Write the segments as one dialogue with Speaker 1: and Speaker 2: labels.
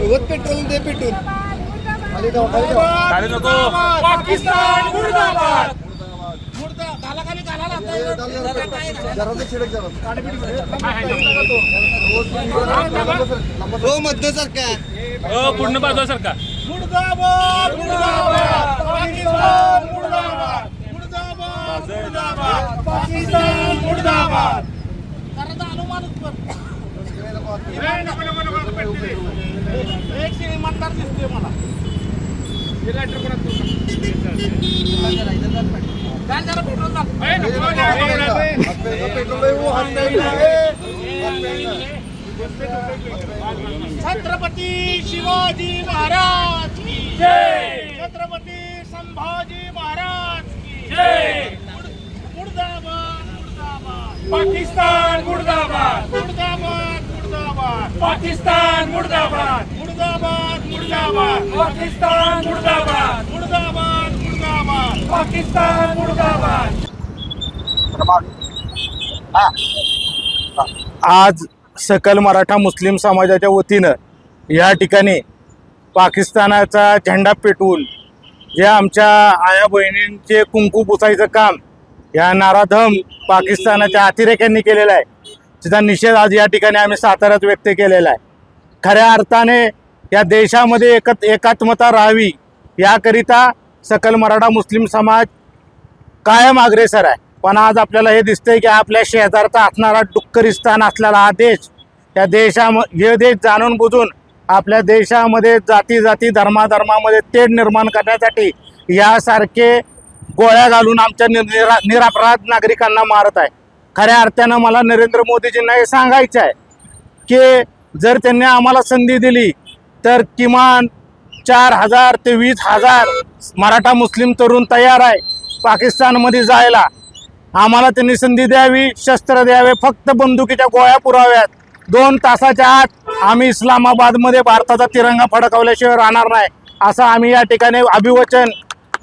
Speaker 1: सोबत पेट्रोल दे पेट्रोल. खाली
Speaker 2: नको
Speaker 3: पाकिस्तान मुर्दाबाद.
Speaker 1: हो मध्य सरकार
Speaker 2: हो पूर्ण बाजूला सरका
Speaker 3: मुर्दाबाद मुर्दाबाद. पाकिस्तान मुर्दाबाद. मुर्दाबाद पाकिस्तान. दिसतोय मला. पेट्रोल छत्रपती शिवाजी महाराज की जय. छत्रपती संभाजी महाराज की जय. मुर्दाबाद मुर्दाबाद. पाकिस्तान मुर्दाबाद. मुर्दाबाद मुर्दाबाद. पाकिस्तान मुर्दाबाद. मुर्दाबाद. पाकिस्तान मुर्दाबाद. मुर्दाबाद मुर्दाबाद. पाकिस्तान मुर्दाबाद.
Speaker 4: आज सकल मराठा मुस्लिम समाजाच्या वतीनं या ठिकाणी पाकिस्तानाचा झेंडा पेटवून जे आमच्या आया बहिणींचे कुंकू पुसायचं काम या नाराधम पाकिस्तानाच्या अतिरेक्यांनी केलेलं आहे. तिचा निषेध आज या ठिकाणी आम्ही साताऱ्यात व्यक्त केलेला आहे. खऱ्या अर्थाने या देशामध्ये एकत एकात्मता राहावी याकरिता सकल मराठा मुस्लिम समाज कायम अग्रेसर आहे. पण आज आपल्याला हे दिसतंय की आपल्या शेजारचा असणारा डुक्करिस्तान असलेला हा देश त्या देशाम हे देश जाणून बुजून आपल्या देशामध्ये जाती जाती धर्माधर्मामध्ये तेढ निर्माण करण्यासाठी यासारखे गोळ्या घालून आमच्या नि- निरा निरापराध नागरिकांना मारत आहे. खऱ्या अर्थानं मला नरेंद्र मोदीजींना हे सांगायचं आहे की जर त्यांनी आम्हाला संधी दिली तर किमान चार हजार ते वीस हजार मराठा मुस्लिम तरुण तयार आहे पाकिस्तानमध्ये जायला. आम्हाला त्यांनी संधी द्यावी शस्त्र द्यावे फक्त बंदुकीच्या गोळ्या पुराव्यात. दोन तासाच्या आत आम्ही इस्लामाबादमध्ये भारताचा तिरंगा फडकवल्याशिवाय राहणार नाही असं आम्ही या ठिकाणी अभिवचन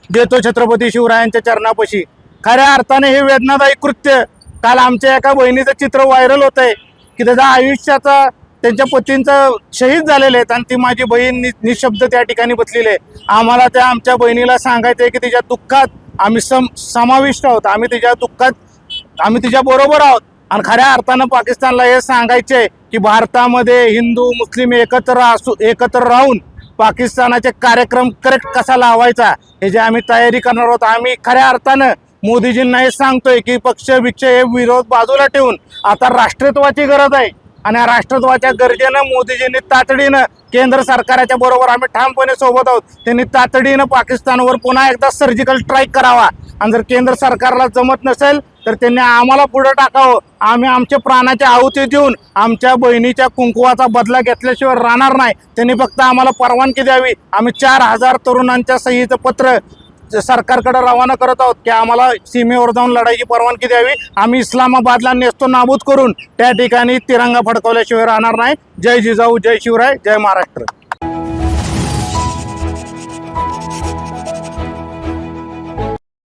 Speaker 4: देतो छत्रपती शिवरायांच्या चरणापाशी. खऱ्या अर्थाने हे वेदनादायी कृत्य काल आमच्या एका बहिणीचं चित्र व्हायरल होत आहे की त्याचा आयुष्याचा त्यांच्या पतींचं शहीद झालेले आहेत आणि ती माझी बहीण नि- निशब्द त्या ठिकाणी बसलेली आहे. आम्हाला त्या आमच्या बहिणीला सांगायचं आहे की तिच्या दुःखात आम्ही सम समाविष्ट आहोत. आम्ही तिच्या दुःखात आम्ही तिच्या बरोबर आहोत. आणि खऱ्या अर्थानं पाकिस्तानला हे सांगायचे की भारतामध्ये हिंदू मुस्लिम एकत्र असू एकत्र राहून पाकिस्तानाचे कार्यक्रम करेक्ट कसा लावायचा हे जे आम्ही तयारी करणार आहोत आम्ही खऱ्या अर्थानं मोदीजींना हे सांगतोय की पक्ष बिक्ष हे विरोध बाजूला ठेवून आता राष्ट्रत्वाची गरज आहे. आणि राष्ट्रत्वाच्या गरजेनं मोदीजींनी तातडीनं केंद्र सरकारच्या बरोबर आम्ही ठामपणे सोबत आहोत. त्यांनी तातडीनं पाकिस्तानवर पुन्हा एकदा सर्जिकल स्ट्राईक करावा. आणि जर केंद्र सरकारला जमत नसेल तर त्यांनी आम्हाला पुढे टाकावं. आम्ही आमच्या प्राणाच्या आहुती देऊन आमच्या बहिणीच्या कुंकुवाचा बदला घेतल्याशिवाय राहणार नाही. त्यांनी फक्त आम्हाला परवानगी द्यावी. आम्ही चार हजार तरुणांच्या सहीचं पत्र सरकारकडे रवाना करत आहोत की आम्हाला सीमेवर जाऊन लढाईची परवानगी द्यावी. आम्ही इस्लामाबादला नेसतो नाबूद करून. त्या ठिकाणी तिरंगा फडकवल्याशिवाय राहणार नाही. जय जिजाऊ जय शिवराय जय महाराष्ट्र.